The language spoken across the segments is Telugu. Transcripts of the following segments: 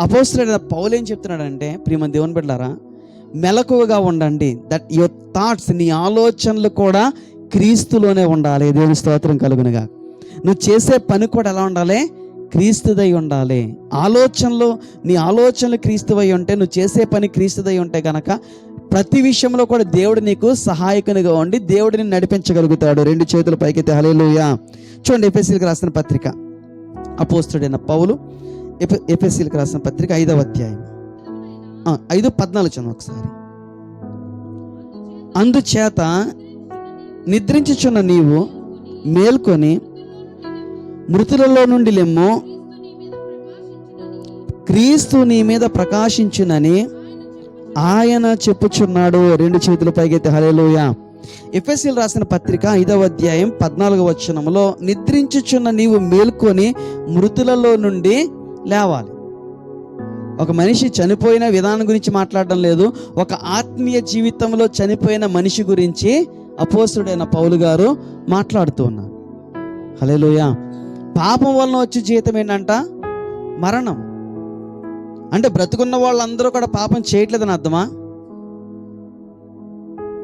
అదేవిధంగా అపోస్తుడైన పౌలు ఏం చెప్తున్నాడంటే ప్రియమ దేవుని బిడ్డారా మెలకువగా ఉండండి దట్ యువర్ థాట్స్ నీ ఆలోచనలు కూడా క్రీస్తులోనే ఉండాలి. దేవుని స్తోత్రం కలుగునుగా. నువ్వు చేసే పని కూడా ఎలా ఉండాలి? క్రీస్తుదై ఉండాలి. ఆలోచనలు నీ ఆలోచనలు క్రీస్తువై ఉంటే నువ్వు చేసే పని క్రీస్తుదై ఉంటే కనుక ప్రతి విషయంలో కూడా దేవుడు నీకు సహాయకునిగా ఉండి దేవుడిని నడిపించగలుగుతాడు. రెండు చేతుల పైకి హలేలుయా చూడండి ఎఫ్ఎస్సీలకు రాసిన పత్రిక. అపోస్తుడైన పౌలు ఎఫ్ ఎఫ్ఎస్సీలకు రాసిన పత్రిక ఐదవ అధ్యాయం. ఐదు పద్నాలుగు చదువు ఒకసారి. అందుచేత నిద్రించుచున్న నీవు మేల్కొని మృతులలో నుండి లెమ్ము క్రీస్తు నీ మీద ప్రకాశించునని ఆయన చెప్పుచున్నాడు. రెండు చేతుల పైకైతే హలేలోయ ఎఫ్ఎస్సీలు రాసిన పత్రిక ఐదవ అధ్యాయం పద్నాలుగవ వచనంలో నిద్రించుచున్న నీవు మేల్కొని మృతులలో నుండి లేవాలి. ఒక మనిషి చనిపోయిన విధానం గురించి మాట్లాడడం లేదు. ఒక ఆత్మీయ జీవితంలో చనిపోయిన మనిషి గురించి అపోసుడైన పౌలు గారు మాట్లాడుతూ ఉన్నారు. హలేలోయ పాపం వలన వచ్చే జీవితం ఏంటంట? మరణం. అంటే బ్రతుకున్న వాళ్ళందరూ కూడా పాపం చేయట్లేదని అర్థమా?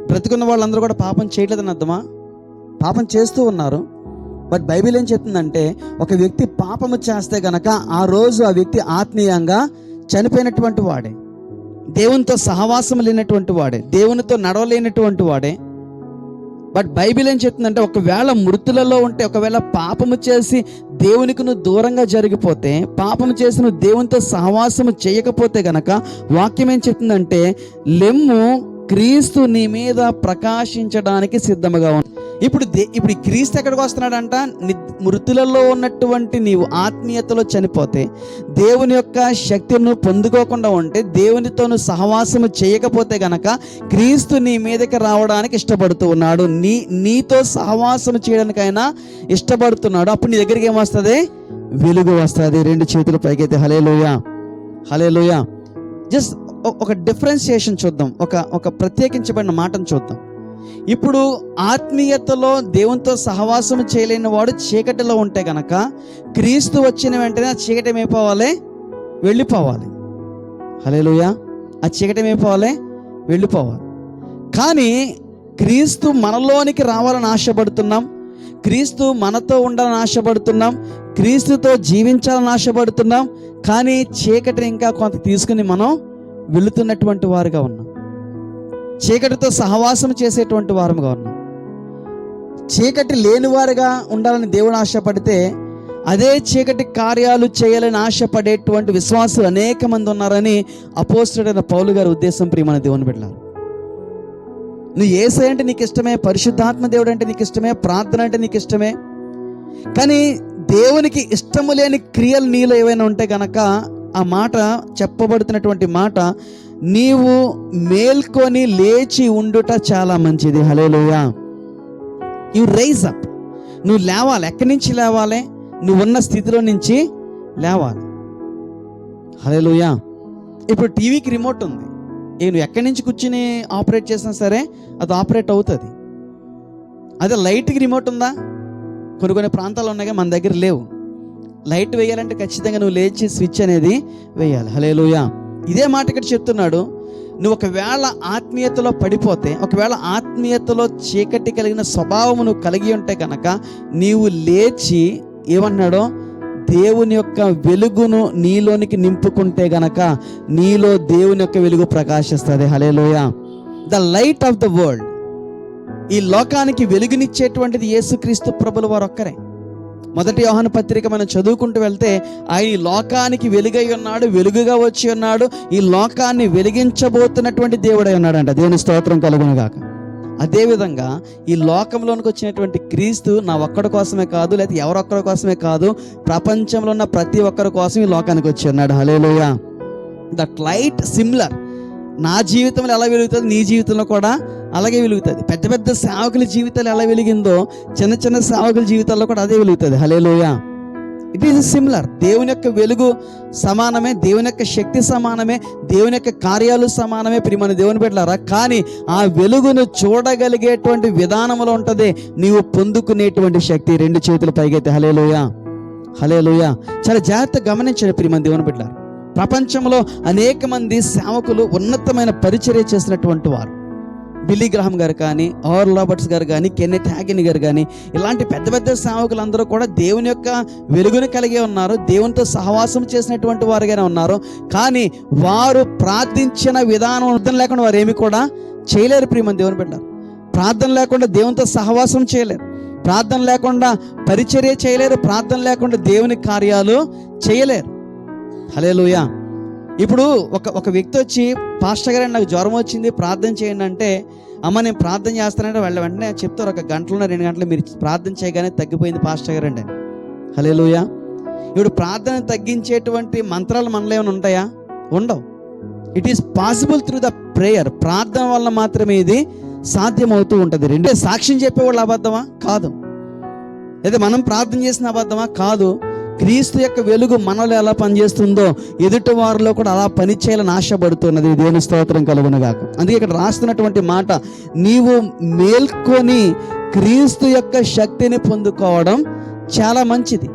బ్రతుకున్న వాళ్ళందరూ కూడా పాపం చేయట్లేదని అర్థమా? పాపం చేస్తూ ఉన్నారు. బట్ బైబిల్ ఏం చెప్తుందంటే ఒక వ్యక్తి పాపము చేస్తే గనక ఆ రోజు ఆ వ్యక్తి ఆత్మీయంగా చనిపోయినటువంటి వాడే. దేవునితో సహవాసం లేనటువంటి వాడే. దేవునితో నడవలేనటువంటి వాడే. బట్ బైబిల్ ఏం చెప్తుందంటే ఒకవేళ మృతులలో ఉంటే ఒకవేళ పాపము చేసి దేవునికి నువ్వు దూరంగా జరిగిపోతే పాపము చేసి నువ్వు దేవునితో సహవాసము చేయకపోతే గనక వాక్యం ఏం చెప్తుందంటే లెమ్ము క్రీస్తు నీ మీద ప్రకాశించడానికి సిద్ధముగా ఉంది ఇప్పుడు దే ఇప్పుడు క్రీస్తు ఎక్కడికి వస్తున్నాడంట? ని- మృతులలో ఉన్నటువంటి నీవు ఆత్మీయతలో చనిపోతే దేవుని యొక్క శక్తిని పొందుకోకుండా ఉంటే దేవునితో సహవాసము చేయకపోతే గనక క్రీస్తు నీ మీదకి రావడానికి ఇష్టపడుతూ ఉన్నాడు. నీ నీతో సహవాసం చేయడానికైనా ఇష్టపడుతున్నాడు. అప్పుడు నీ దగ్గరికి ఏమొస్తుంది వెలుగు వస్తుంది. రెండు చేతులు పైకైతే హలేలోయ హలేలోయ జస్ట్ ఒక డిఫరెన్సియేషన్ చూద్దాం. ఒక ఒక ప్రత్యేకించబడిన మాటను చూద్దాం. ఇప్పుడు ఆత్మీయతలో దేవునితో సహవాసం చేయలేని వాడు చీకటిలో ఉంటే గనక క్రీస్తు వచ్చిన వెంటనే ఆ చీకటి ఏమైపోవాలి వెళ్ళిపోవాలి. హలేలుయ ఆ చీకటి ఏమైపోవాలి వెళ్ళిపోవాలి. కానీ క్రీస్తు మనలోనికి రావాలని ఆశపడుతున్నాం. క్రీస్తు మనతో ఉండాలని ఆశపడుతున్నాం. క్రీస్తుతో జీవించాలని ఆశపడుతున్నాం. కానీ చీకటిని ఇంకా కొంత తీసుకుని మనం వెళుతున్నటువంటి వారుగా ఉన్నాం. చీకటితో సహవాసం చేసేటువంటి వారముగా ఉన్నాం. చీకటి లేనివారుగా ఉండాలని దేవుడు ఆశపడితే అదే చీకటి కార్యాలు చేయాలని ఆశపడేటువంటి విశ్వాసులు అనేక మంది ఉన్నారని అపోస్టుడైన పౌలు గారి ఉద్దేశం ప్రియమైన దేవుని బిడ్డారు నువ్వు ఏసై అంటే నీకు ఇష్టమే పరిశుద్ధాత్మ దేవుడు అంటే నీకు ఇష్టమే ప్రార్థన అంటే నీకు ఇష్టమే. కానీ దేవునికి ఇష్టము లేని క్రియలు నీలో ఏవైనా ఉంటే గనక ఆ మాట చెప్పబడుతున్నటువంటి మాట నీవు మేల్కొని లేచి ఉండుట చాలా మంచిది. హలేలుయా యు రైజ్ అప్ నువ్వు లేవాలి. ఎక్కడి నుంచి లేవాలి? నువ్వు ఉన్న స్థితిలో నుంచి లేవాలి. హలేలుయా ఇప్పుడు టీవీకి రిమోట్ ఉంది. ఏ నువ్వు ఎక్కడి నుంచి కూర్చుని ఆపరేట్ చేసినా సరే అది ఆపరేట్ అవుతుంది. అదే లైట్కి రిమోట్ ఉందా? కొన్ని కొన్ని ప్రాంతాలు ఉన్నాయి మన దగ్గర లేవు. లైట్ వేయాలంటే ఖచ్చితంగా నువ్వు లేచి స్విచ్ అనేది వేయాలి. హలేలుయా ఇదే మాట ఇక్కడ చెప్తున్నాడు. నువ్వు ఒకవేళ ఆత్మీయతలో పడిపోతే ఒకవేళ ఆత్మీయతలో చీకటి కలిగిన స్వభావము నువ్వు కలిగి ఉంటే కనుక నీవు లేచి ఏమన్నాడో? దేవుని యొక్క వెలుగును నీలోనికి నింపుకుంటే గనక నీలో దేవుని యొక్క వెలుగు ప్రకాశిస్తుంది. Hallelujah the light of the world ఈ లోకానికి వెలుగునిచ్చేటువంటిది యేసుక్రీస్తు ప్రభుల వారు ఒక్కరే మొదటి యోహాను పత్రిక మనం చదువుకుంటూ వెళ్తే ఆయన ఈ లోకానికి వెలుగై ఉన్నాడు వెలుగుగా వచ్చి ఉన్నాడు ఈ లోకాన్ని వెలిగించబోతున్నటువంటి దేవుడై ఉన్నాడంట. దేవుని స్తోత్రం కలుగునగాక అదేవిధంగా ఈ లోకంలోనికి వచ్చినటువంటి క్రీస్తు నా ఒక్కడి కోసమే కాదు లేకపోతే ఎవరొక్కడి కోసమే కాదు ప్రపంచంలో ఉన్న ప్రతి ఒక్కరి కోసం ఈ లోకానికి వచ్చి ఉన్నాడు. హలేలోయ దట్ లైట్ సిమ్లర్ నా జీవితంలో ఎలా వెలుగుతుంది? నీ జీవితంలో కూడా అలాగే వెలుగుతుంది. పెద్ద పెద్ద సేవకుల జీవితాలు ఎలా వెలిగిందో చిన్న చిన్న సేవకుల జీవితాల్లో కూడా అదే వెలుగుతుంది. హలేలోయ ఇట్ ఈస్ సిమిలర్ దేవుని యొక్క వెలుగు సమానమే దేవుని యొక్క శక్తి సమానమే దేవుని యొక్క కార్యాలు సమానమే ప్రియమైన దేవుని పెట్టారా కానీ ఆ వెలుగును చూడగలిగేటువంటి విధానంలో ఉంటుంది నీవు పొందుకునేటువంటి శక్తి. రెండు చేతులు పైగైతే హలేలోయ హలే చాలా జాగ్రత్తగా గమనించండి ప్రియమంది దేవుని పెట్టారు ప్రపంచంలో అనేక మంది సేవకులు ఉన్నతమైన పరిచర్య చేసినటువంటి వారు. బిల్లీ గ్రహం గారు కానీ ఆర్ రాబర్ట్స్ గారు కానీ కెన్నెత్ హ్యాగిన్ గారు కానీ ఇలాంటి పెద్ద పెద్ద సేవకులందరూ కూడా దేవుని యొక్క వెలుగును కలిగి ఉన్నారు దేవునితో సహవాసం చేసినటువంటి వారుగానే ఉన్నారు. కానీ వారు ప్రార్థించిన విధానం అర్థం లేకుండా వారు ఏమి కూడా చేయలేరు ప్రియమని దేవుని బిడ్డ ప్రార్థన లేకుండా దేవునితో సహవాసం చేయలేరు. ప్రార్థన లేకుండా పరిచర్య చేయలేరు. ప్రార్థన లేకుండా దేవుని కార్యాలు చేయలేరు. హలేలుయా ఇప్పుడు ఒక ఒక వ్యక్తి వచ్చి పాస్టర్ గారు నాకు జ్వరం వచ్చింది ప్రార్థన చేయండి అంటే అమ్మ నేను ప్రార్థన చేస్తానంటే వాళ్ళ వెంటనే చెప్తారు ఒక గంటలో రెండు గంటలు మీరు ప్రార్థన చేయగానే తగ్గిపోయింది పాస్టర్ గారు అండి లూయ ఇప్పుడు ప్రార్థన తగ్గించేటువంటి మంత్రాలు మనలో ఏమైనా ఉంటాయా? ఉండవు. It is possible through the prayer ప్రార్థన వల్ల మాత్రమే ఇది సాధ్యమవుతూ ఉంటుంది. రెండే సాక్ష్యం చెప్పేవాళ్ళు అబద్ధమా? కాదు. లేదా మనం ప్రార్థన చేసిన అబద్ధమా? కాదు. క్రీస్తు యొక్క వెలుగు మనలో ఎలా పనిచేస్తుందో ఎదుటి వారిలో కూడా అలా పనిచేయాలని ఆశపడుతున్నది. దేని స్తోత్రం కలుగునగాక. అందుకే ఇక్కడ రాస్తున్నటువంటి మాట నీవు మేల్కొని క్రీస్తు యొక్క శక్తిని పొందుకోవడం చాలా మంచిది.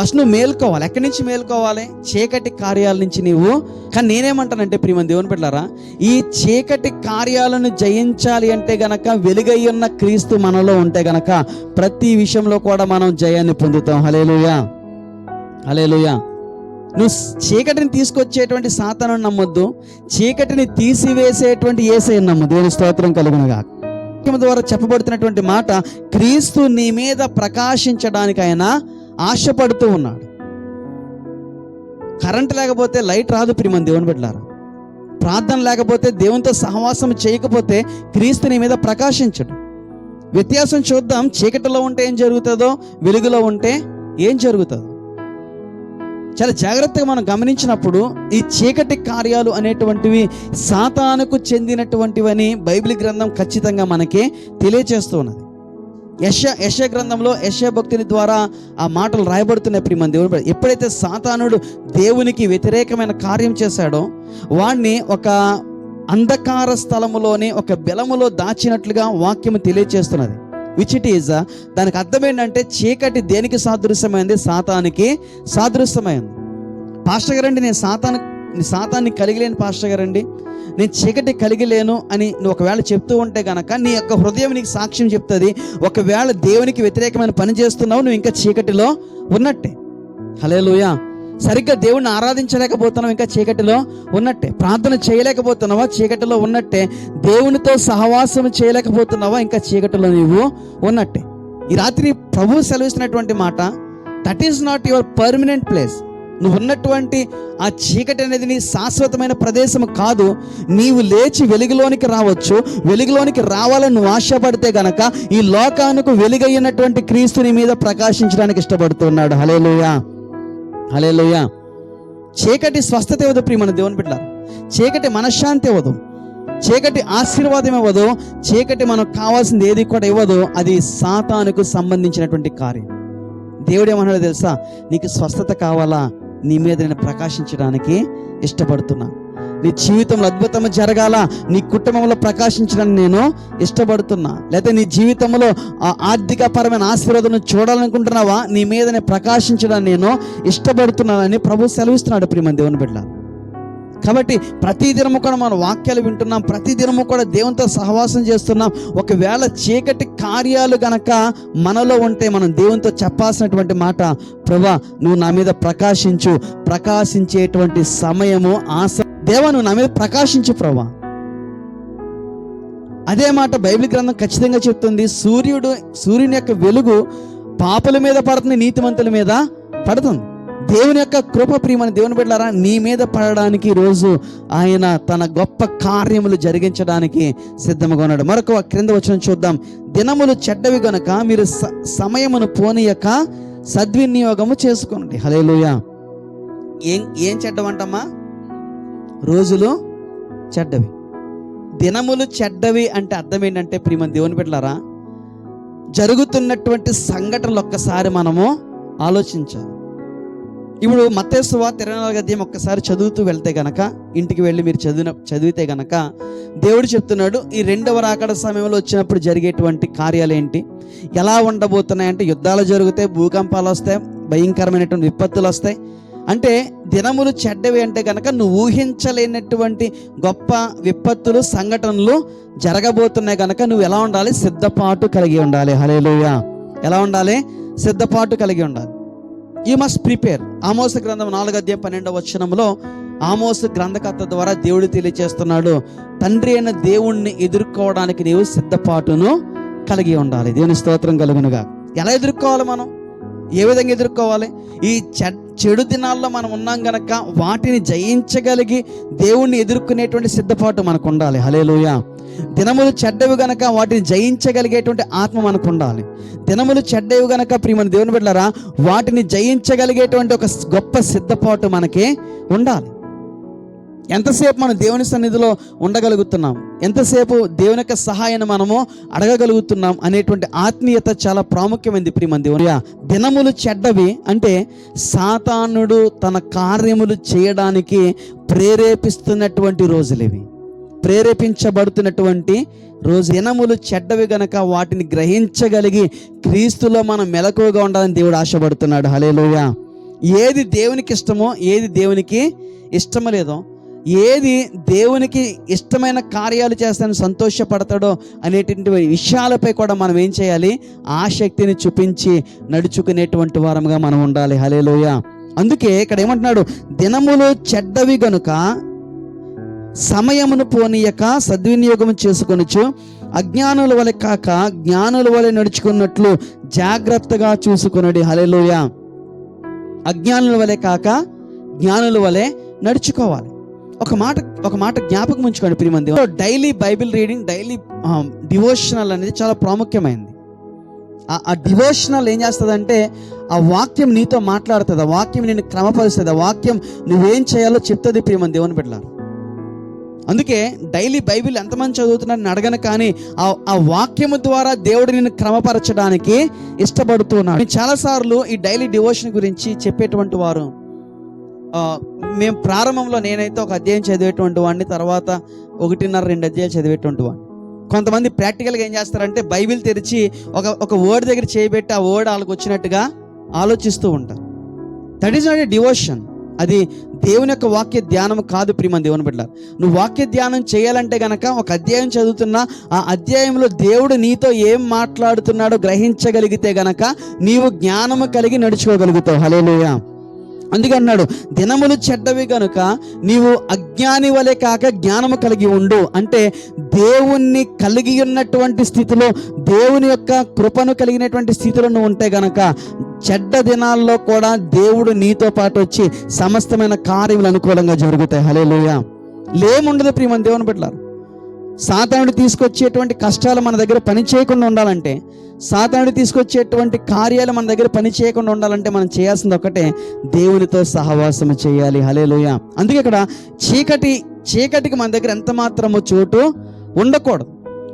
ఫస్ట్ నువ్వు మేల్కోవాలి. ఎక్కడి నుంచి మేల్కోవాలి? చీకటి కార్యాల నుంచి నీవు. కానీ నేనేమంటానంటే ప్రియమని దేవుని పెట్టారా ఈ చీకటి కార్యాలను జయించాలి అంటే గనక వెలుగై ఉన్న క్రీస్తు మనలో ఉంటే గనక ప్రతి విషయంలో కూడా మనం జయాన్ని పొందుతాం. హలేలుయా హలేలుయా నువ్వు చీకటిని తీసుకొచ్చేటువంటి సాతాను నమ్మొద్దు. చీకటిని తీసివేసేటువంటి ఏసై నమ్ము దేవుని స్తోత్రం కలిగిన ద్వారా చెప్పబడుతున్నటువంటి మాట క్రీస్తు నీ మీద ప్రకాశించడానికి ఆయన ఆశపడుతూ ఉన్నాడు. కరెంట్ లేకపోతే లైట్ రాదు ప్రియమని దేవుని బిడ్డలారా. ప్రార్థన లేకపోతే దేవునితో సహవాసం చేయకపోతే క్రీస్తు నీ మీద ప్రకాశించడు. వ్యత్యాసం చూద్దాం చీకటిలో ఉంటే ఏం జరుగుతుందో వెలుగులో ఉంటే ఏం జరుగుతుందో. చాలా జాగ్రత్తగా మనం గమనించినప్పుడు ఈ చీకటి కార్యాలు అనేటువంటివి సాతానుకు చెందినటువంటివని బైబిల్ గ్రంథం ఖచ్చితంగా మనకి తెలియచేస్తూ ఉన్నది. యశ యశ గ్రంథంలో యశ భక్తుని ద్వారా ఆ మాటలు రాయబడుతున్నాయి. ప్రియమని దేవుని ఎప్పుడైతే సాతానుడు దేవునికి వ్యతిరేకమైన కార్యం చేశాడో వాణ్ణి ఒక అంధకార స్థలములోనే ఒక బెలములో దాచినట్లుగా వాక్యము తెలియచేస్తున్నది. విచ్ ఇట్ ఈజ్ దానికి అర్థం ఏంటంటే చీకటి దేనికి సాదృశ్యమైంది? సాతానికి సాదృశ్యమైంది. పాస్టర్ గారండి నేను సాతాను సాతాన్ని కలిగిలేని పాస్టర్ గారండి నేను చీకటి కలిగి లేను అని నువ్వు ఒకవేళ చెప్తూ ఉంటే గనక నీ యొక్క హృదయం నీకు సాక్ష్యం చెప్తుంది. ఒకవేళ దేవునికి వ్యతిరేకమైన పని చేస్తున్నావు నువ్వు ఇంకా చీకటిలో ఉన్నట్టే. హలేలుయా సరిగ్గా దేవుణ్ణి ఆరాధించలేకపోతున్నావు ఇంకా చీకటిలో ఉన్నట్టే. ప్రార్థన చేయలేకపోతున్నావా చీకటిలో ఉన్నట్టే. దేవునితో సహవాసం చేయలేకపోతున్నావా ఇంకా చీకటిలో నీవు ఉన్నట్టే. ఈ రాత్రి ప్రభు సెలవిస్తున్నటువంటి మాట that is not your permanent place నువ్వు ఉన్నటువంటి ఆ చీకటి అనేది నీ శాశ్వతమైన ప్రదేశం కాదు. నీవు లేచి వెలుగులోనికి రావచ్చు. వెలుగులోనికి రావాలని నువ్వు ఆశపడితే గనక ఈ లోకానికి వెలుగైనటువంటి క్రీస్తుని మీద ప్రకాశించడానికి ఇష్టపడుతున్నాడు. హలేలుయా హలేలుయా చీకటి స్వస్థత ఇవ్వదు ప్రియమన దేవుని బిడ్డ చీకటి మనశ్శాంతి ఇవ్వదు. చీకటి ఆశీర్వాదం ఇవ్వదు. చీకటి మనకు కావాల్సింది ఏది కూడా ఇవ్వదు. అది సాతానుకు సంబంధించినటువంటి కార్యం. దేవుడు ఏమన్నాడు తెలుసా? నీకు స్వస్థత కావాలా? నీ మీద నేను ప్రకాశించడానికి ఇష్టపడుతున్నా. నీ జీవితంలో అద్భుతం జరగాల నీ కుటుంబంలో ప్రకాశించడానికి నేను ఇష్టపడుతున్నా. లేకపోతే నీ జీవితంలో ఆర్థిక పరమైన ఆశీర్వాదం చూడాలనుకుంటున్నావా? నీ మీద నేను ప్రకాశించడానికి నేను ఇష్టపడుతున్నానని ప్రభు సెలవిస్తున్నాడు ప్రియమని దేవుని బిడ్డ కాబట్టి ప్రతి దినము కూడా మనం వాక్యాలు వింటున్నాం. ప్రతి దినము కూడా దేవునితో సహవాసం చేస్తున్నాం. ఒకవేళ చీకటి కార్యాలు గనక మనలో ఉంటే మనం దేవునితో చెప్పాల్సినటువంటి మాట ప్రభా నువ్వు నా మీద ప్రకాశించు. ప్రకాశించేటువంటి సమయము ఆశ దేవా నువ్వు నా మీద ప్రకాశించు ప్రభా. అదే మాట బైబిల్ గ్రంథం ఖచ్చితంగా చెప్తుంది. సూర్యుడు సూర్యుని యొక్క వెలుగు పాపల మీద పడుతుంది నీతిమంతుల మీద పడుతుంది. దేవుని యొక్క కృప ప్రియమని దేవుని బిడ్డారా నీ మీద పడడానికి రోజు ఆయన తన గొప్ప కార్యములు జరిగించడానికి సిద్ధంగా ఉన్నాడు. మరొక క్రింద వచ్చిన చూద్దాం. దినములు చెడ్డవి గనుక మీరు స- సమయమును పోనీయక సద్వినియోగము చేసుకోండి హలేలుయ ఏం ఏం చెడ్డవంటమ్మా? రోజులు చెడ్డవి. దినములు చెడ్డవి అంటే అర్థం ఏంటంటే ప్రియమని దేవుని బిడ్డలారా జరుగుతున్నటువంటి సంఘటనలు ఒక్కసారి మనము ఆలోచించాలి. ఇప్పుడు మత్తేసువా ఇరవై నాలుగు అధ్యాయం ఒక్కసారి చదువుతూ వెళ్తే గనక ఇంటికి వెళ్ళి మీరు చదివిన చదివితే గనక దేవుడు చెప్తున్నాడు ఈ రెండవ రాకడ సమయంలో వచ్చినప్పుడు జరిగేటువంటి కార్యాలు ఏంటి? ఎలా ఉండబోతున్నాయంటే యుద్ధాలు జరుగుతాయి భూకంపాలు వస్తాయి భయంకరమైనటువంటి విపత్తులు వస్తాయి. అంటే దినములు చెడ్డవి అంటే కనుక నువ్వు ఊహించలేనటువంటి గొప్ప విపత్తులు సంఘటనలు జరగబోతున్నాయి కనుక నువ్వు ఎలా ఉండాలి? సిద్ధపాటు కలిగి ఉండాలి. హలేలుయ ఎలా ఉండాలి? సిద్ధపాటు కలిగి ఉండాలి. యు మస్ట్ ప్రిపేర్ ఆమోస గ్రంథం నాలుగు అధ్యాయం పన్నెండవ వచనంలో ఆమోస గ్రంథకర్త ద్వారా దేవుడు తెలియజేస్తున్నాడు తండ్రి అయిన దేవుణ్ణి ఎదుర్కోవడానికి నీవు సిద్ధపాటును కలిగి ఉండాలి. దేవుని స్తోత్రం కలుగునుగా. ఎలా ఎదుర్కోవాలి మనం? ఏ విధంగా ఎదుర్కోవాలి? ఈ చెడ్ చెడు దినాల్లో మనం ఉన్నాం గనక వాటిని జయించగలిగి దేవుణ్ణి ఎదుర్కొనేటువంటి సిద్ధపాటు మనకు ఉండాలి హలేలుయ దినములు చెడ్డవి గనక వాటిని జయించగలిగేటువంటి ఆత్మ మనకు ఉండాలి దినములు చెడ్డవి గనక ప్రియమని దేవుని పెట్టారా వాటిని జయించగలిగేటువంటి ఒక గొప్ప సిద్ధపాటు మనకి ఉండాలి. ఎంతసేపు మనం దేవుని సన్నిధిలో ఉండగలుగుతున్నాం? ఎంతసేపు దేవుని యొక్క సహాయాన్ని మనము అడగగలుగుతున్నాం అనేటువంటి ఆత్మీయత చాలా ప్రాముఖ్యమైనది ప్రియమని దేవుని దినములు చెడ్డవి అంటే సాతానుడు తన కార్యములు చేయడానికి ప్రేరేపిస్తున్నటువంటి రోజులు ఇవి ప్రేరేపించబడుతున్నటువంటి రోజు దినములు చెడ్డవి గనక వాటిని గ్రహించగలిగి క్రీస్తులో మనం మెలకువగా ఉండాలని దేవుడు ఆశపడుతున్నాడు. హలేలుయ ఏది దేవునికి ఇష్టమో ఏది దేవునికి ఇష్టమో లేదో ఏది దేవునికి ఇష్టమైన కార్యాలు చేస్తాను సంతోషపడతాడో అనేటువంటి విషయాలపై కూడా మనం ఏం చేయాలి? ఆ శక్తిని చూపించి నడుచుకునేటువంటి వారముగా మనం ఉండాలి. హలేలోయ అందుకే ఇక్కడ ఏమంటున్నాడు? దినములు చెడ్డవి గనుక సమయమును పోనీయక సద్వినియోగం చేసుకొనొచ్చు అజ్ఞానుల వలె కాక జ్ఞానుల వలె నడుచుకున్నట్లు జాగ్రత్తగా చూసుకునడి. హలేలోయ అజ్ఞానుల వలె కాక జ్ఞానుల వలె నడుచుకోవాలి. ఒక మాట ఒక మాట జ్ఞాపకం ఉంచుకోండి ప్రియమంది. Daily Bible reading daily devotional అనేది చాలా ప్రాముఖ్యమైనది ఆ- ఆ డివోషనల్ ఏం చేస్తుందంటే ఆ వాక్యం నీతో మాట్లాడుతుంది ఆ వాక్యం నేను క్రమపరుస్తుంది ఆ వాక్యం నువ్వేం చేయాలో చెప్తుంది ప్రియమని దేవుని బిడ్డలారు. అందుకే డైలీ బైబిల్ ఎంతమంది చదువుతున్నారని అడగను కానీ ఆ ఆ వాక్యము ద్వారా దేవుడు నిన్ను క్రమపరచడానికి ఇష్టపడుతున్నాడు చాలాసార్లు ఈ డైలీ డివోషన్ గురించి చెప్పేటువంటి వారు మేము ప్రారంభంలో నేనైతే ఒక అధ్యాయం చదివేటువంటి వాడిని తర్వాత ఒకటిన్నర రెండు అధ్యాయాలు చదివేటువంటి వాడిని. కొంతమంది ప్రాక్టికల్గా ఏం చేస్తారంటే బైబిల్ తెరిచి ఒక ఒక వర్డ్ దగ్గర చేయబెట్టి ఆ వర్డ్ వాళ్ళకి వచ్చినట్టుగా ఆలోచిస్తూ ఉంటారు. That is not a devotion అది దేవుని యొక్క వాక్య ధ్యానం కాదు ప్రియమని దేవుని బిడ్డ నువ్వు వాక్య ధ్యానం చేయాలంటే గనక ఒక అధ్యాయం చదువుతున్నా ఆ అధ్యాయంలో దేవుడు నీతో ఏం మాట్లాడుతున్నాడో గ్రహించగలిగితే గనక నీవు జ్ఞానము కలిగి నడుచుకోగలుగుతావు. హలేలుయా అందుకే అన్నాడు దినములు చెడ్డవి గనుక నీవు అజ్ఞాని వలె కాక జ్ఞానము కలిగి ఉండు. అంటే దేవుణ్ణి కలిగి ఉన్నటువంటి స్థితిలో దేవుని యొక్క కృపను కలిగినటువంటి స్థితిలో నువ్వు ఉంటే గనక చెడ్డ దినాల్లో కూడా దేవుడు నీతో పాటు వచ్చి సమస్తమైన కార్యములు అనుకూలంగా జరుగుతాయి. హలే లేముండదు ప్రియమని దేవుని పెట్టారు సాతానుడు తీసుకొచ్చేటువంటి కష్టాలు మన దగ్గర పని చేయకుండా ఉండాలంటే సాతానుడు తీసుకొచ్చేటువంటి కార్యాలు మన దగ్గర పని చేయకుండా ఉండాలంటే మనం చేయాల్సింది ఒకటే దేవునితో సహవాసం చేయాలి. హలేలోయ అందుకే ఇక్కడ చీకటి చీకటికి మన దగ్గర ఎంత మాత్రము చోటు ఉండకూడదు.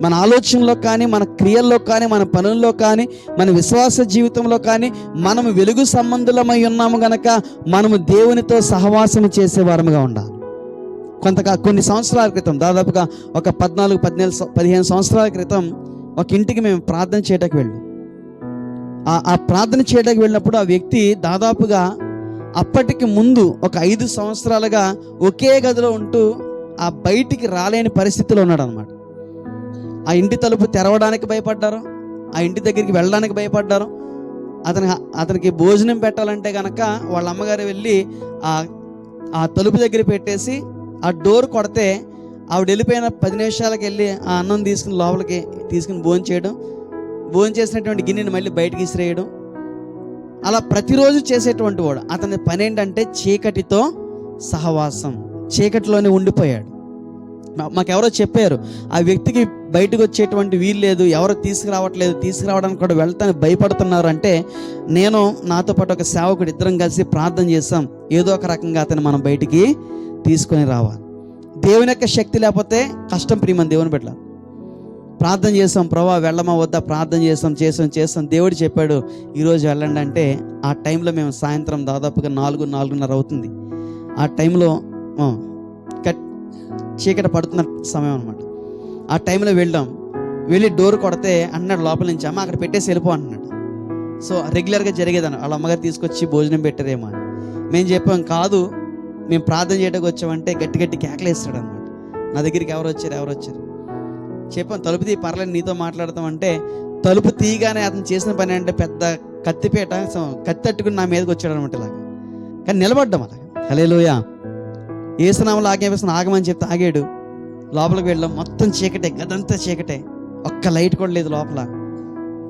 మన ఆలోచనలో కానీ మన క్రియల్లో కానీ మన పనుల్లో కానీ మన విశ్వాస జీవితంలో కానీ మనము వెలుగు సంబంధులమై ఉన్నాము గనక మనము దేవునితో సహవాసం చేసేవారముగా ఉండాలి. కొంత కొన్ని సంవత్సరాల క్రితం దాదాపుగా ఒక పద్నాలుగు పద్నాలుగు పదిహేను సంవత్సరాల క్రితం ఒక ఇంటికి మేము ప్రార్థన చేయడానికి వెళ్ళాం. ఆ ఆ ప్రార్థన చేయడానికి వెళ్ళినప్పుడు ఆ వ్యక్తి దాదాపుగా అప్పటికి ముందు ఒక ఐదు సంవత్సరాలుగా ఒకే గదిలో ఉంటూ ఆ బయటికి రాలేని పరిస్థితిలో ఉన్నాడు అనమాట ఆ ఇంటి తలుపు తెరవడానికి భయపడ్డారు ఆ ఇంటి దగ్గరికి వెళ్ళడానికి భయపడ్డారు. అతని అతనికి భోజనం పెట్టాలంటే కనుక వాళ్ళ అమ్మగారు వెళ్ళి ఆ ఆ తలుపు దగ్గర పెట్టేసి ఆ డోర్ కొడితే ఆవిడ వెళ్ళిపోయిన పది నిమిషాలకు వెళ్ళి ఆ అన్నం తీసుకుని లోపలికి తీసుకుని భోజనం చేయడం భోజనం చేసినటువంటి గిన్నెని మళ్ళీ బయటకి ఇసిరేయడం అలా ప్రతిరోజు చేసేటువంటి వాడు అతని పని ఏంటంటే చీకటితో సహవాసం చీకటిలోనే ఉండిపోయాడు. మాకెవరో చెప్పారు ఆ వ్యక్తికి బయటకు వచ్చేటువంటి వీలు లేదు ఎవరు తీసుకురావట్లేదు తీసుకురావడానికి కూడా వెళ్తాను భయపడుతున్నారు అంటే నేను నాతో పాటు ఒక సేవకుడు ఇద్దరం కలిసి ప్రార్థన చేస్తాం ఏదో ఒక రకంగా అతను మనం బయటికి తీసుకొని రావాలి. దేవుని యొక్క శక్తి లేకపోతే కష్టం ప్రియమని దేవుని బిడ్డ. ప్రార్థన చేసాం ప్రభా వెళ్ళమా వద్దా? ప్రార్థన చేసాం చేసాం చేసాం. దేవుడు చెప్పాడు ఈరోజు వెళ్ళండి అంటే ఆ టైంలో మేము సాయంత్రం దాదాపుగా నాలుగు నాలుగున్నర అవుతుంది. ఆ టైంలో కట్ చీకట పడుతున్న సమయం అనమాట ఆ టైంలో వెళ్ళాం. వెళ్ళి డోర్ కొడితే అన్నాడు లోపల నుంచి అమ్మ అక్కడ పెట్టేసి వెళ్ళిపో అంటున్నాడు సో రెగ్యులర్గా జరిగేదాన్ని వాళ్ళ అమ్మగారు తీసుకొచ్చి భోజనం పెట్టారేమో అని. మేము చెప్పాం కాదు మేము ప్రార్థన చేయడానికి వచ్చామంటే గట్టి గట్టి కేకలేస్తాడు అనమాట నా దగ్గరికి ఎవరు వచ్చారు ఎవరు వచ్చారు? చెప్పాం తలుపు తీ పర్లేదు నీతో మాట్లాడతామంటే తలుపు తీయగానే అతను చేసిన పని అంటే పెద్ద కత్తిపేట కత్తి తట్టుకుని నా మీదకి వచ్చాడు అనమాట ఇలాగ. కానీ నిలబడ్డాం అలాగ. హలేలోయ ఏసునామలు ఆగేపిస్తున్న ఆగమని చెప్తే ఆగాడు. లోపలికి వెళ్ళాం. మొత్తం చీకటే గదంతా చీకటే. ఒక్క లైట్ కూడా లేదు లోపల.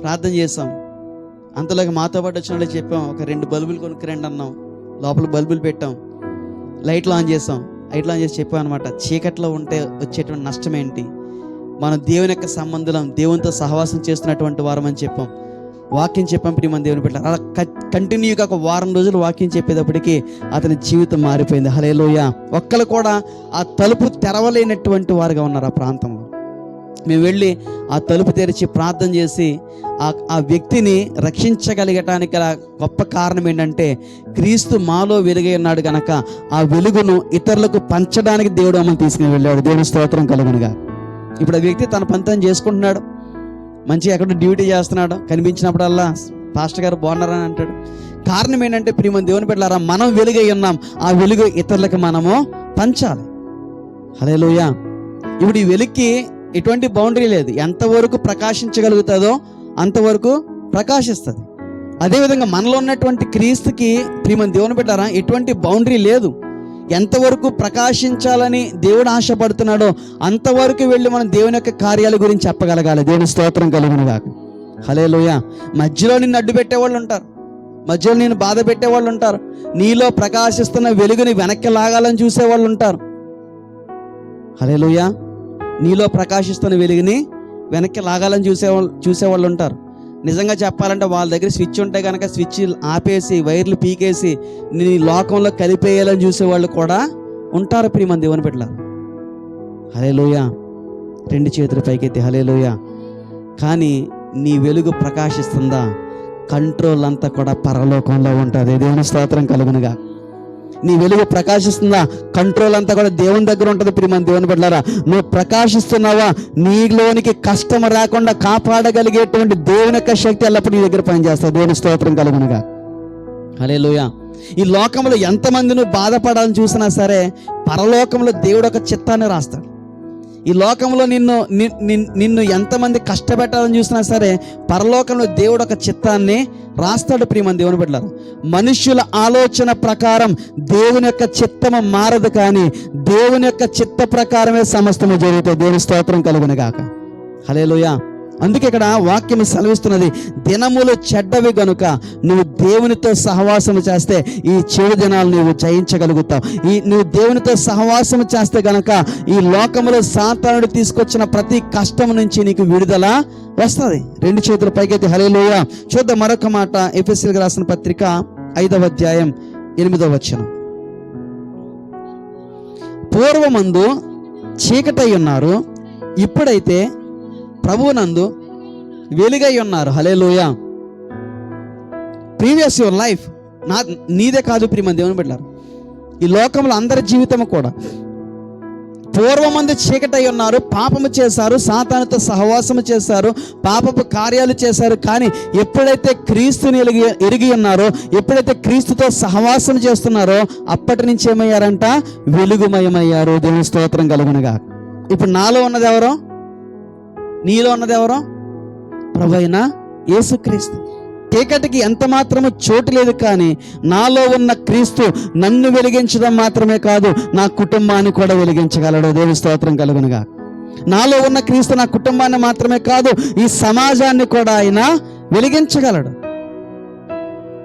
ప్రార్థన చేసాం అంతలోకి మాతో పాటు వచ్చిన వాళ్ళు చెప్పాం ఒక రెండు బల్బులు కొనుక్కురండి అన్నాం. లోపల బల్బులు పెట్టాం. లైట్లు ఆన్ చేసాం. లైట్లు ఆన్ చేసి చెప్పాం అనమాట చీకట్లో ఉంటే వచ్చేటువంటి నష్టం ఏంటి? మనం దేవుని యొక్క సంబంధం దేవునితో సహవాసం చేస్తున్నటువంటి వారం అని చెప్పాం. వాక్యం చెప్పాం మన దేవుని పెట్టారు అలా కంటిన్యూగా ఒక వారం రోజులు వాక్యం చెప్పేటప్పటికీ అతని జీవితం మారిపోయింది. హలేలోయ ఒక్కరు కూడా ఆ తలుపు తెరవలేనటువంటి వారుగా ఉన్నారు ఆ ప్రాంతం మేము వెళ్ళి ఆ తలుపు తెరిచి ప్రార్థన చేసి ఆ ఆ వ్యక్తిని రక్షించగలిగటానికి గల గొప్ప కారణం ఏంటంటే క్రీస్తు మాలో వెలుగై ఉన్నాడు కనుక ఆ వెలుగును ఇతరులకు పంచడానికి దేవుడు అమ్మని తీసుకుని వెళ్ళాడు. దేవుని స్తోత్రం కలుగునుగా. ఇప్పుడు ఆ వ్యక్తి తన పంతం చేసుకుంటున్నాడు. మంచిగా ఎక్కడ డ్యూటీ చేస్తున్నాడు. కనిపించినప్పుడల్లా పాస్టర్ గారు బాగున్నారని అంటాడు. కారణం ఏంటంటే ప్రియమని దేవుని పెట్టారా మనం వెలుగై ఉన్నాం. ఆ వెలుగు ఇతరులకు మనము పంచాలి. హలే ఇప్పుడు ఈ వెలుగుకి ఎటువంటి బౌండరీ లేదు. ఎంతవరకు ప్రకాశించగలుగుతుందో అంతవరకు ప్రకాశిస్తుంది. అదేవిధంగా మనలో ఉన్నటువంటి క్రీస్తుకి ప్రియమని దేవుని పెట్టారా ఎటువంటి బౌండరీ లేదు. ఎంతవరకు ప్రకాశించాలని దేవుడు ఆశపడుతున్నాడో అంతవరకు వెళ్ళి మనం దేవుని యొక్క కార్యాల గురించి చెప్పగలగాలి. దేవుని స్తోత్రం కలుగునుగా హలే మధ్యలో నిన్ను అడ్డు పెట్టేవాళ్ళు ఉంటారు. మధ్యలో నేను బాధ పెట్టేవాళ్ళు ఉంటారు. నీలో ప్రకాశిస్తున్న వెలుగుని వెనక్కి లాగాలని చూసేవాళ్ళు ఉంటారు. హలే నీలో ప్రకాశిస్తున్న వెలుగుని వెనక్కి లాగాలని చూసేవాళ్ళు చూసేవాళ్ళు ఉంటారు. నిజంగా చెప్పాలంటే వాళ్ళ దగ్గర స్విచ్ ఉంటే కనుక స్విచ్ ఆపేసి వైర్లు పీకేసి నీ లోకంలో కలిపేయాలని చూసేవాళ్ళు కూడా ఉంటారు ప్రియమని దేవుని బిడ్డల హలే రెండు చేతుల పైకెత్తి హలే కానీ నీ వెలుగు ప్రకాశిస్తుందా? కంట్రోల్ అంతా కూడా పరలోకంలో ఉంటుంది. దేవుని స్తోత్రం కలుగునుగా. నీ వెలుగు ప్రకాశిస్తుందా? కంట్రోల్ అంతా కూడా దేవుని దగ్గర ఉంటుంది ప్రియమని దేవుని బిడ్డలారా. నువ్వు ప్రకాశిస్తున్నావా? నీలోనికి కష్టం రాకుండా కాపాడగలిగేటువంటి దేవుని యొక్క శక్తి ఎల్లప్పుడూ నీ దగ్గర పనిచేస్తావు దేవుని స్తోత్రం కలుగునుగా. హలే ఈ లోకంలో ఎంతమంది నువ్వు బాధపడాలని చూసినా సరే పరలోకంలో దేవుడు ఒక చిత్తాన్ని రాస్తాడు. ఈ లోకంలో నిన్ను నిన్ను ఎంతమంది కష్టపెట్టాలని చూసినా సరే పరలోకంలో దేవుడు ఒక చిత్తాన్ని రాస్తాడు ప్రియమని దేవుని బిడ్డలారు. మనుష్యుల ఆలోచన ప్రకారం దేవుని యొక్క చిత్తము మారదు కానీ దేవుని యొక్క చిత్త ప్రకారమే సమస్తము జరుగుతాయి. దేవుని స్తోత్రం కలుగునగాక. హలేలుయా అందుకే ఇక్కడ వాక్యం సెలవిస్తున్నది దినములు చెడ్డవి గనుక నువ్వు దేవునితో సహవాసము చేస్తే ఈ చెడు దినాలు నువ్వు జయించగలుగుతావు. ఈ నువ్వు దేవునితో సహవాసము చేస్తే గనక ఈ లోకములో సాతానుడు తీసుకొచ్చిన ప్రతి కష్టం నుంచి నీకు విడుదల వస్తుంది. రెండు చేతుల పైకైతే హలేలుయ చూద్దాం మరొక మాట ఎఫ్ఎస్సీలకు రాసిన పత్రిక ఐదవ అధ్యాయం ఎనిమిదవ వచనం. పూర్వమందు చీకటై ఉన్నారు ఇప్పుడైతే ప్రభువునందు వెలుగై ఉన్నారు. హలే ప్రీవియస్ యువర్ లైఫ్ నా నీదే కాదు ప్రియమని దేవుని పెట్టారు ఈ లోకంలో అందరి జీవితం కూడా పూర్వమంది చీకటై ఉన్నారు పాపము చేశారు సాతానుతో సహవాసము చేశారు పాపపు కార్యాలు చేశారు కానీ ఎప్పుడైతే క్రీస్తుని ఎరిగి ఎరిగి ఉన్నారో ఎప్పుడైతే క్రీస్తుతో సహవాసం చేస్తున్నారో అప్పటి నుంచి ఏమయ్యారంట? వెలుగుమయమయ్యారు. దేవుని స్తోత్రం కలుగునగా ఇప్పుడు నాలో ఉన్నది ఎవరో? నీలో ఉన్నది ఎవరో? ప్రభు అయిన యేసుక్రీస్తు. చీకటికి ఎంత మాత్రము చోటు లేదు కానీ నాలో ఉన్న క్రీస్తు నన్ను వెలిగించడం మాత్రమే కాదు నా కుటుంబాన్ని కూడా వెలిగించగలడు. దేవి స్తోత్రం కలుగునుగా. నాలో ఉన్న క్రీస్తు నా కుటుంబాన్ని మాత్రమే కాదు ఈ సమాజాన్ని కూడా ఆయన వెలిగించగలడు.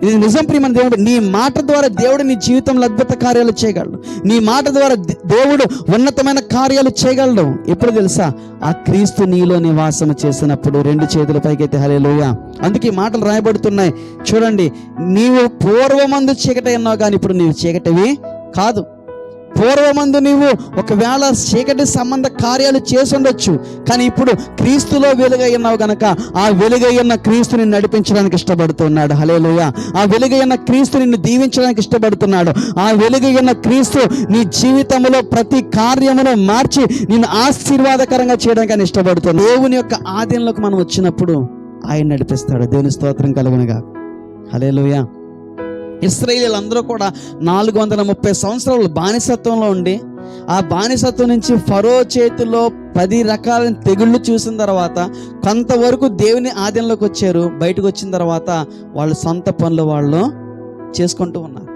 ఇది నిజం ప్రియమైన దేవుడు. నీ మాట ద్వారా దేవుడు నీ జీవితంలో అద్భుత కార్యాలు చేయగలడు. నీ మాట ద్వారా దేవుడు ఉన్నతమైన కార్యాలు చేయగలడు. ఎప్పుడు తెలుసా? ఆ క్రీస్తు నీలో నివాసం చేసినప్పుడు రెండు చేతుల పైకైతే హలేలోయ అందుకే మాటలు రాయబడుతున్నాయి. చూడండి నీవు పూర్వమందు చీకటి అన్నావు కానీ ఇప్పుడు నీవు చీకటివి కాదు. పూర్వమందు నీవు ఒకవేళ చీకటి సంబంధ కార్యాలు చేసి ఉండొచ్చు కానీ ఇప్పుడు క్రీస్తులో వెలుగై ఉన్నావు గనక ఆ వెలుగై ఉన్న నడిపించడానికి ఇష్టపడుతున్నాడు. హలేలుయ ఆ వెలుగై ఉన్న క్రీస్తు నిన్ను దీవించడానికి ఇష్టపడుతున్నాడు. ఆ వెలుగై ఉన్న క్రీస్తు నీ జీవితంలో ప్రతి కార్యమును మార్చి నిన్ను ఆశీర్వాదకరంగా చేయడానికి ఆయన ఇష్టపడుతున్నాడు. దేవుని యొక్క ఆధీనంలోకి మనం వచ్చినప్పుడు ఆయన నడిపిస్తాడు. దేవుని స్తోత్రం కలుగునగా హలేలుయా ఇస్రాయేల్ అందరూ కూడా నాలుగు వందల ముప్పై సంవత్సరాలు బానిసత్వంలో ఉండి ఆ బానిసత్వం నుంచి ఫరో చేతిలో పది రకాల తెగుళ్ళు చూసిన తర్వాత కొంతవరకు దేవుని ఆధీనంలోకి వచ్చారు బయటకు వచ్చిన తర్వాత వాళ్ళు సొంత పనులు వాళ్ళు చేసుకుంటూ ఉన్నారు.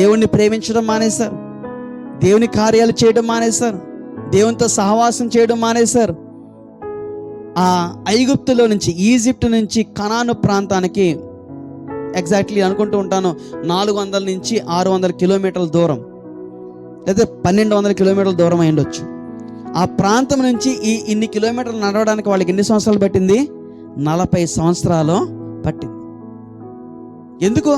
దేవుణ్ణి ప్రేమించడం మానేశారు. దేవుని కార్యాలు చేయడం మానేశారు. దేవునితో సహవాసం చేయడం మానేశారు. ఆ ఐగుప్తులో నుంచి ఈజిప్ట్ నుంచి కనాను ప్రాంతానికి ఎగ్జాక్ట్లీ అనుకుంటూ ఉంటాను. నాలుగు వందల నుంచి ఆరు వందల కిలోమీటర్ల దూరం. లేదా పన్నెండు వందల కిలోమీటర్ల దూరం అయి ఉండొచ్చు. ఆ ప్రాంతం నుంచి ఈ ఇన్ని కిలోమీటర్లు నడవడానికి వాళ్ళకి ఎన్ని సంవత్సరాలు పట్టింది? నలభై సంవత్సరాలు పట్టింది. ఎందుకు?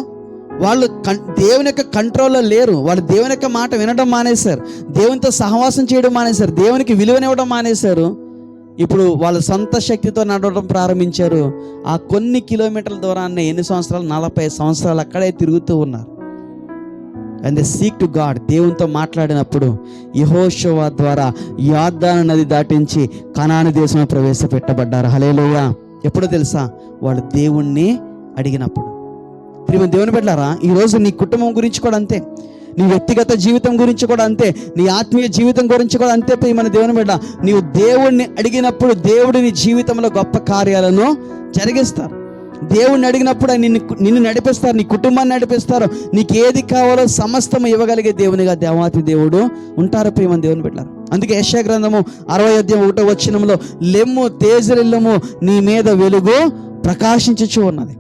వాళ్ళు కం దేవుని యొక్క కంట్రోల్లో లేరు. వాళ్ళు దేవుని యొక్క మాట వినడం మానేశారు. దేవునితో సహవాసం చేయడం మానేశారు. దేవునికి విలువనివ్వడం మానేశారు. ఇప్పుడు వాళ్ళు సొంత శక్తితో నడవడం ప్రారంభించారు. ఆ కొన్ని కిలోమీటర్ల దూరాన్ని ఎన్ని సంవత్సరాలు? నలభై సంవత్సరాలు అక్కడే తిరుగుతూ ఉన్నారు. And the seek to God దేవునితో మాట్లాడినప్పుడు యహోశవ ద్వారా యాద్దాన నది దాటించి కనాను దేశంలో ప్రవేశపెట్టబడ్డారు. హలేలోయ ఎప్పుడో తెలుసా? వాళ్ళు దేవుణ్ణి అడిగినప్పుడు. తిరిగి దేవుని పెట్టారా ఈరోజు నీ కుటుంబం గురించి కూడా అంతే. నీ వ్యక్తిగత జీవితం గురించి కూడా అంతే నీ ఆత్మీయ జీవితం గురించి కూడా అంతే మన దేవుని బిడ్డ. నీవు దేవుణ్ణి అడిగినప్పుడు దేవుడిని నీ జీవితంలో గొప్ప కార్యాలను జరిగిస్తారు. దేవుణ్ణి అడిగినప్పుడు నిన్ను నిన్ను నడిపిస్తారు నీ కుటుంబాన్ని నడిపిస్తారు నీకు ఏది కావాలో సమస్తం ఇవ్వగలిగే దేవునిగా దేవాతి దేవుడు ఉంటారు ప్రియమ దేవుని బిడ్డ. అందుకే యశా గ్రంథము అరవై అధ్యాయం ఒకటో వచ్చినంలో లెమ్ము తేజరిల్లము నీ మీద వెలుగు ప్రకాశించచ్చు ఉన్నది.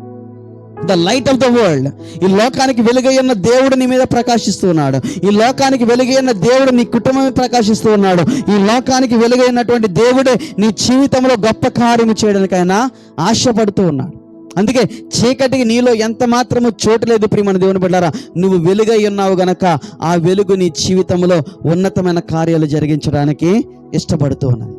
The light of the world ఈ లోకానికి వెలుగైన దేవుడు నీ మీద ప్రకాశిస్తూ ఉన్నాడు. ఈ లోకానికి వెలుగైన దేవుడు నీ కుటుంబం ప్రకాశిస్తూ ఉన్నాడు. ఈ లోకానికి వెలుగైనటువంటి దేవుడే నీ జీవితంలో గొప్ప కార్యము చేయడానికైనా ఆశపడుతూ ఉన్నాడు. అందుకే చీకటికి నీలో ఎంత మాత్రము చోటు లేదు ప్రియమైన దేవుని బిడ్డారా నువ్వు వెలుగై ఉన్నావు గనక ఆ వెలుగు నీ జీవితంలో ఉన్నతమైన కార్యాలు జరిగించడానికి ఇష్టపడుతూ ఉన్నది